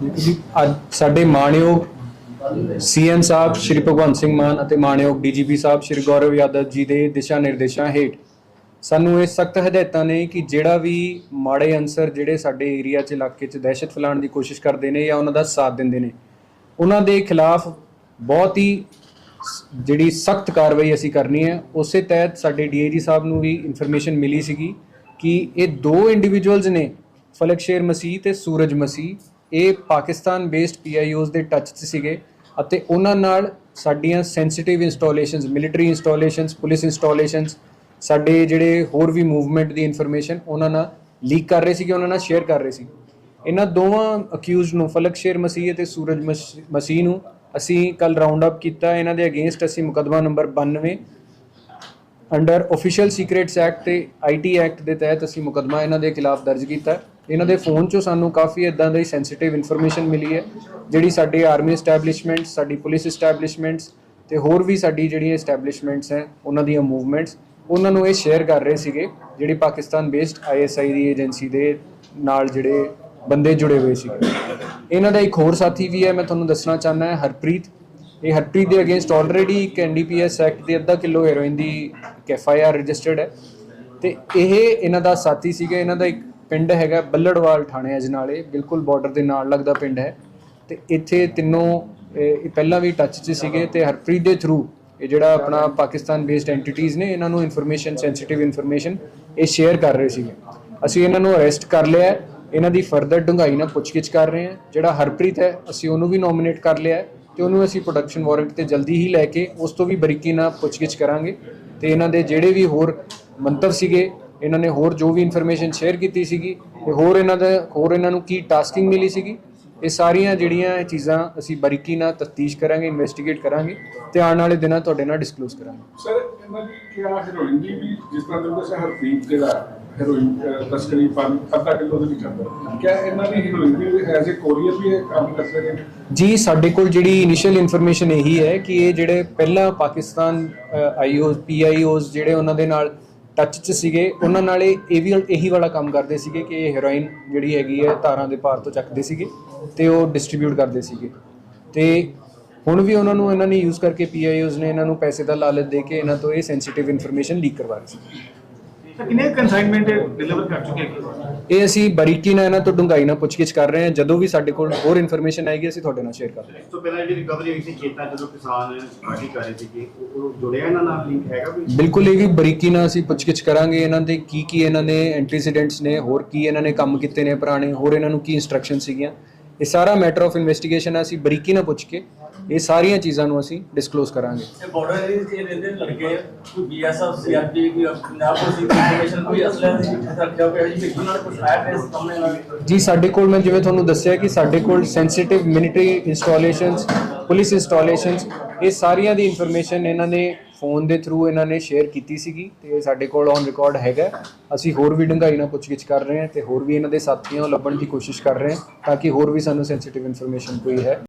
ਅੱਜ ਸਾਡੇ ਮਾਣਯੋਗ ਸੀਐਮ ਸਾਹਿਬ ਸ਼੍ਰੀ ਭਗਵੰਤ ਸਿੰਘ ਮਾਨ ਅਤੇ ਮਾਣਯੋਗ ਡੀਜੀਪੀ ਸਾਹਿਬ ਸ਼੍ਰੀ ਗੌਰਵ ਯਾਦਵ ਜੀ ਦੇ ਦਿਸ਼ਾ ਨਿਰਦੇਸ਼ਾਂ ਹੇਠ ਸਾਨੂੰ ਇਹ ਸਖਤ ਹਦਾਇਤਾਂ ਨੇ ਕਿ ਜਿਹੜਾ ਵੀ ਮਾੜੇ ਅਨਸਰ ਜਿਹੜੇ ਸਾਡੇ ਏਰੀਆ 'ਚ ਇਲਾਕੇ 'ਚ ਦਹਿਸ਼ਤ ਫੈਲਾਉਣ ਦੀ ਕੋਸ਼ਿਸ਼ ਕਰਦੇ ਨੇ ਜਾਂ ਉਹਨਾਂ ਦਾ ਸਾਥ ਦਿੰਦੇ ਨੇ, ਉਹਨਾਂ ਦੇ ਖਿਲਾਫ ਬਹੁਤ ਹੀ ਜਿਹੜੀ ਸਖਤ ਕਾਰਵਾਈ ਅਸੀਂ ਕਰਨੀ ਹੈ। ਉਸੇ ਤਹਿਤ ਸਾਡੇ ਡੀਏਜੀ ਸਾਹਿਬ ਨੂੰ ਵੀ ਇਨਫੋਰਮੇਸ਼ਨ ਮਿਲੀ ਸੀਗੀ ਕਿ ਇਹ ਦੋ ਇੰਡੀਵਿਜੂਅਲਸ ਨੇ, ਫਲਕਸ਼ੇਰ ਮਸੀਹ ਤੇ ਸੂਰਜ ਮਸੀਹ। ਇਹ ਪਾਕਿਸਤਾਨ ਬੇਸਡ ਪੀਆਈਓਜ਼ ਦੇ ਟੱਚ 'ਚ ਸੀਗੇ ਅਤੇ ਉਹਨਾਂ ਨਾਲ ਸਾਡੀਆਂ sensitive installations military installations police installations ਸਾਡੇ ਜਿਹੜੇ ਹੋਰ ਵੀ ਮੂਵਮੈਂਟ ਦੀ ਇਨਫੋਰਮੇਸ਼ਨ ਉਹਨਾਂ ਨਾਲ ਲੀਕ ਕਰ ਰਹੇ ਸੀਗੇ, ਉਹਨਾਂ ਨਾਲ ਸ਼ੇਅਰ ਕਰ ਰਹੇ ਸੀ ਇਹਨਾਂ ਦੋਵਾਂ ਅਕਿਊਜ਼ਡ ਨੂੰ, ਫਲਕ ਸ਼ੇਰ ਮਸੀਹ ਅਤੇ ਸੂਰਜ ਮਸ- ਮਸੀਹ ਨੂੰ ਅਸੀਂ ਕੱਲ ਰਾਉਂਡ ਅਪ ਕੀਤਾ। ਇਹਨਾਂ ਦੇ ਅਗੇਂਸਟ ਅਸੀਂ ਮੁਕੱਦਮਾ number 92 under official secrets act ਤੇ ਆਈਟੀ ਐਕਟ ਦੇ ਤਹਿਤ ਅਸੀਂ ਮੁਕੱਦਮਾ ਇਹਨਾਂ ਦੇ ਖਿਲਾਫ ਦਰਜ ਕੀਤਾ। ਇਹਨਾਂ ਦੇ ਫੋਨ 'ਚੋਂ ਸਾਨੂੰ ਕਾਫੀ ਇਦਾਂ ਦੀ ਸੈਂਸਿਟਿਵ ਇਨਫੋਰਮੇਸ਼ਨ ਮਿਲੀ ਹੈ, ਜਿਹੜੀ ਸਾਡੀ ਆਰਮੀ ਐਸਟੈਬਲਿਸ਼ਮੈਂਟਸ ਸਾਡੀ ਪੁਲਿਸ ਐਸਟੈਬਲਿਸ਼ਮੈਂਟਸ ਤੇ ਹੋਰ ਵੀ ਸਾਡੀ ਜਿਹੜੀਆਂ ਐਸਟੈਬਲਿਸ਼ਮੈਂਟਸ ਹੈ, ਉਹਨਾਂ ਦੀਆਂ ਮੂਵਮੈਂਟਸ ਉਹਨਾਂ ਨੂੰ ਇਹ ਸ਼ੇਅਰ ਕਰ ਰਹੇ ਸੀਗੇ, ਜਿਹੜੀ ਪਾਕਿਸਤਾਨ ਬੇਸਡ ਆਈਐਸਆਈ ਦੀ ਏਜੰਸੀ ਦੇ ਨਾਲ ਜਿਹੜੇ ਬੰਦੇ ਜੁੜੇ ਹੋਏ ਸੀ ਇਹਨਾਂ ਦਾ ਇੱਕ ਹੋਰ ਸਾਥੀ ਵੀ ਹੈ, ਮੈਂ ਤੁਹਾਨੂੰ ਦੱਸਣਾ ਚਾਹੁੰਦਾ ਹਾਂ, ਹਰਪ੍ਰੀਤ। ਇਹ ਹਰਪ੍ਰੀਤ ਦੇ ਅਗੇਂਸਟ ਆਲਰੇਡੀ ਇੱਕ ਐਨਡੀਪੀਐਸ ਐਕਟ ਦੇ ਅੱਧਾ ਕਿਲੋ ਹੈਰੋਇਨ ਦੀ ਇੱਕ ਐਫਆਈਆਰ ਰਜਿਸਟਰਡ ਹੈ। ਤੇ ਇਹ ਇਹਨਾਂ ਦਾ ਸਾਥੀ ਸੀਗਾ, ਇਹਨਾਂ ਦਾ ਇੱਕ ਪਿੰਡ ਹੈਗਾ ਬੱਲੜਵਾਲ ਥਾਣੇ ਅਜਨਾਲੇ, ਬਿਲਕੁਲ ਬਾਰਡਰ ਦੇ ਨਾਲ ਲੱਗਦਾ ਪਿੰਡ ਹੈ। ਤੇ ਇੱਥੇ ਤਿੰਨੋਂ, ਇਹ ਪਹਿਲਾਂ ਵੀ ਟੱਚ 'ਚ ਸੀਗੇ ਤੇ ਹਰਪ੍ਰੀਤ ਦੇ ਥਰੂ ਇਹ ਜਿਹੜਾ ਆਪਣਾ ਪਾਕਿਸਤਾਨ ਬੇਸਡ ਐਂਟੀਟੀਜ਼ ਨੇ, ਇਹਨਾਂ ਨੂੰ ਇਨਫੋਰਮੇਸ਼ਨ ਸੈਂਸਿਟਿਵ ਇਨਫੋਰਮੇਸ਼ਨ ਇਹ ਸ਼ੇਅਰ ਕਰ ਰਹੇ ਸੀਗੇ। ਅਸੀਂ ਇਹਨਾਂ ਨੂੰ ਅਰੈਸਟ ਕਰ ਲਿਆ ਇਹਨਾਂ ਦੀ ਫਰਦਰ ਡੂੰਘਾਈ ਨਾਲ ਪੁੱਛਗਿੱਛ ਕਰ ਰਹੇ ਹਾਂ। ਜਿਹੜਾ ਹਰਪ੍ਰੀਤ ਹੈ, ਅਸੀਂ ਉਹਨੂੰ ਵੀ ਨੋਮੀਨੇਟ ਕਰ ਲਿਆ ਹੈ ਤੇ ਉਹਨੂੰ ਅਸੀਂ ਪ੍ਰੋਡਕਸ਼ਨ ਵਾਰੰਟ ਤੇ ਜਲਦੀ ਹੀ ਲੈ ਕੇ ਉਸ ਤੋਂ ਵੀ ਬਰੀਕੀ ਨਾਲ ਪੁੱਛਗਿੱਛ ਕਰਾਂਗੇ। ਤੇ ਇਹਨਾਂ ਦੇ ਜਿਹੜੇ ਵੀ ਹੋਰ ਮੰਤਵ ਸੀਗੇ ਇਹਨਾਂ ਨੇ ਹੋਰ ਜੋ ਵੀ ਇਨਫੋਰਮੇਸ਼ਨ ਸ਼ੇਅਰ ਕੀਤੀ ਸੀਗੀ ਤੇ ਹੋਰ ਇਹਨਾਂ ਦਾ ਹੋਰ ਇਹਨਾਂ ਨੂੰ ਕੀ ਟਾਸਕਿੰਗ ਮਿਲੀ ਸੀਗੀ ਇਹ ਸਾਰੀਆਂ ਜਿਹੜੀਆਂ ਇਹ ਚੀਜ਼ਾਂ ਅਸੀਂ ਬਰੀਕੀ ਨਾਲ ਤਫਤੀਸ਼ ਕਰਾਂਗੇ ਇਨਵੈਸਟੀਗੇਟ ਕਰਾਂਗੇ ਤੇ ਆਉਣ ਵਾਲੇ ਦਿਨਾਂ ਤੁਹਾਡੇ ਨਾਲ ਡਿਸਕਲੋਜ਼ ਕਰਾਂਗੇ। ਸਰ ਇਹਨਾਂ ਦੀ ਕਿਹਾ ਹੈਰੋਇਨ ਦੀ ਵੀ ਜਿਸ ਤਰ੍ਹਾਂ ਦੇ ਦੱਸਿਆ ਹਰਪ੍ਰੀਤ ਜਿਹੜਾ ਹੈਰੋਇਨ ਤਸਕਰੀ ਪੰਜ ਅੱਧਾ ਕਿਲੋ ਦੇ ਵਿੱਚ ਆਉਂਦਾ ਕਿਆ ਇਹਨਾਂ ਦੀ ਹੈਰੋਇਨ ਦੀ ਐਜ਼ ਏ ਕੋਰੀਅਰ ਵੀ ਇਹ ਕੰਮ ਕਰਦੇ ਨੇ? ਜੀ ਸਾਡੇ ਕੋਲ ਜਿਹੜੀ ਇਨੀਸ਼ੀਅਲ ਇਨਫੋਰਮੇਸ਼ਨ ਇਹੀ ਹੈ ਕਿ ਇਹ ਜਿਹੜੇ ਪਹਿਲਾਂ ਪਾਕਿਸਤਾਨ ਆਈਓਸ ਪੀਆਈਓਸ ਜਿਹੜੇ ਉਹਨਾਂ ਦੇ ਨਾਲ ਟੱਚ 'ਚ ਸੀਗੇ। ਉਹਨਾਂ ਨਾਲ ਇਹ ਇਹ ਵੀ ਇਹੀ ਵਾਲਾ ਕੰਮ ਕਰਦੇ ਸੀਗੇ ਕਿ ਇਹ ਹੈਰੋਇਨ ਜਿਹੜੀ ਹੈਗੀ ਹੈ ਤਾਰਾਂ ਦੇ ਪਾਰ ਤੋਂ ਚੱਕਦੇ ਸੀਗੇ ਤੇ ਉਹ ਡਿਸਟ੍ਰੀਬਿਊਟ ਕਰਦੇ ਸੀਗੇ। ਤੇ ਹੁਣ ਵੀ ਉਹਨਾਂ ਨੂੰ ਇਹਨਾਂ ਨੇ ਯੂਜ਼ ਕਰਕੇ ਪੀਆਈਓਸ ਨੇ ਇਹਨਾਂ ਨੂੰ ਪੈਸੇ ਦਾ ਲਾਲਚ ਦੇ ਕੇ ਇਹਨਾਂ ਤੋਂ ਇਹ ਸੈਂਸਿਟਿਵ ਇਨਫੋਰਮੇਸ਼ਨ ਲੀਕ ਕਰਵਾ ਰਹੇ ਸੀ। ਤਾਂ ਕਿੰਨੇ ਕਨਸਾਈਨਮੈਂਟ ਡਿਲੀਵਰ ਕਰ ਚੁੱਕੇ ਹੈਗੇ ਇਹ ਅਸੀਂ ਬਰੀਕੀ ਨਾਲ ਇਹਨਾਂ ਤੋਂ ਡੂੰਘਾਈ ਨਾਲ ਪੁੱਛਗਿੱਛ ਕਰ ਰਹੇ ਹਾਂ। ਜਦੋਂ ਵੀ ਸਾਡੇ ਕੋਲ ਹੋਰ ਇਨਫੋਰਮੇਸ਼ਨ ਆਏਗੀ ਅਸੀਂ ਤੁਹਾਡੇ ਨਾਲ ਸ਼ੇਅਰ ਕਰ ਲਵਾਂਗੇ ਇਸ ਤੋਂ ਪਹਿਲਾਂ ਜਿਹੜੀ ਰਿਕਵਰੀ ਹੋਈ ਸੀ ਖੇਤਾਂ 'ਚ ਜਦੋਂ ਕਿਸਾਨ ਪਾਰਟੀ ਕਰ ਰਹੇ ਸੀਗੇ ਉਹ ਉਹ ਜੁੜਿਆ ਇਹਨਾਂ ਨਾਲ? ਲਿੰਕ ਹੈਗਾ ਕੋਈ? ਬਿਲਕੁਲ ਇਹ ਵੀ ਬਰੀਕੀ ਨਾਲ ਅਸੀਂ ਪੁੱਛਗਿੱਛ ਕਰਾਂਗੇ ਇਹਨਾਂ ਦੇ ਕੀ ਕੀ ਇਹਨਾਂ ਨੇ ਐਂਟੀਸੀਡੈਂਟਸ ਨੇ ਹੋਰ ਕੀ ਇਹਨਾਂ ਨੇ ਕੰਮ ਕੀਤੇ ਨੇ ਪੁਰਾਣੇ ਹੋਰ ਇਹਨਾਂ ਨੂੰ ਕੀ ਇਨਸਟਰਕਸ਼ਨ ਸੀਗੀਆਂ। ਇਹ ਸਾਰਾ ਮੈਟਰ ਆਫ ਇਨਵੈਸਟੀਗੇਸ਼ਨ ਹੈ ਅਸੀਂ ਬਰੀਕੀ ਨਾਲ ਪੁੱਛ ਕੇ ਇਹ ਸਾਰੀਆਂ ਚੀਜ਼ਾਂ ਨੂੰ ਅਸੀਂ ਡਿਸਕਲੋਜ਼ ਕਰਾਂਗੇ। ਇਹ ਬਾਰਡਰ ਏਰੀਆ ਦੇ ਰਹਿੰਦੇ ਲੜਕੇ ਕੋਈ ਬੀਐਸਐਫ ਸੀਆਰਪੀ ਕੋਈ ਪੰਜਾਬ ਪੁਲਿਸ ਇਨਫੋਰਮੇਸ਼ਨ ਕੋਈ ਅਸਲੇ ਦੀ ਰੱਖਿਆ ਹੋਇਆ ਜੀ ਵੀ ਉਹਨਾਂ ਨੇ ਕੁਝ ਆਇਆ ਤੇ ਸਾਹਮਣੇ ਨਾਲ ਜੀ ਸਾਡੇ ਕੋਲ ਮੈਂ ਜਿਵੇਂ ਤੁਹਾਨੂੰ ਦੱਸਿਆ ਕਿ ਸਾਡੇ ਕੋਲ sensitive military installations police installations ਇਹ ਸਾਰੀਆਂ ਦੀ ਇਨਫੋਰਮੇਸ਼ਨ ਇਹਨਾਂ ਨੇ ਫੋਨ ਦੇ ਥਰੂ ਇਹਨਾਂ ਨੇ ਸ਼ੇਅਰ ਕੀਤੀ ਸੀਗੀ ਤੇ ਇਹ ਸਾਡੇ ਕੋਲ ਔਨ ਰਿਕਾਰਡ ਹੈਗਾ। ਅਸੀਂ ਹੋਰ ਵੀ ਡੂੰਘਾਈ ਨਾਲ ਪੁੱਛਗਿੱਛ ਕਰ ਰਹੇ ਹਾਂ ਤੇ ਹੋਰ ਵੀ ਇਹਨਾਂ ਦੇ ਸਾਥੀਆਂ ਨੂੰ ਲੱਭਣ ਦੀ ਕੋਸ਼ਿਸ਼ ਕਰ ਰਹੇ ਹਾਂ ਤਾਂ ਕਿ ਹੋਰ ਵੀ ਸਾਨੂੰ ਸੈਂਸਿਟਿਵ ਇਨਫੋਰਮੇਸ਼ਨ ਕੋਈ ਹੈ।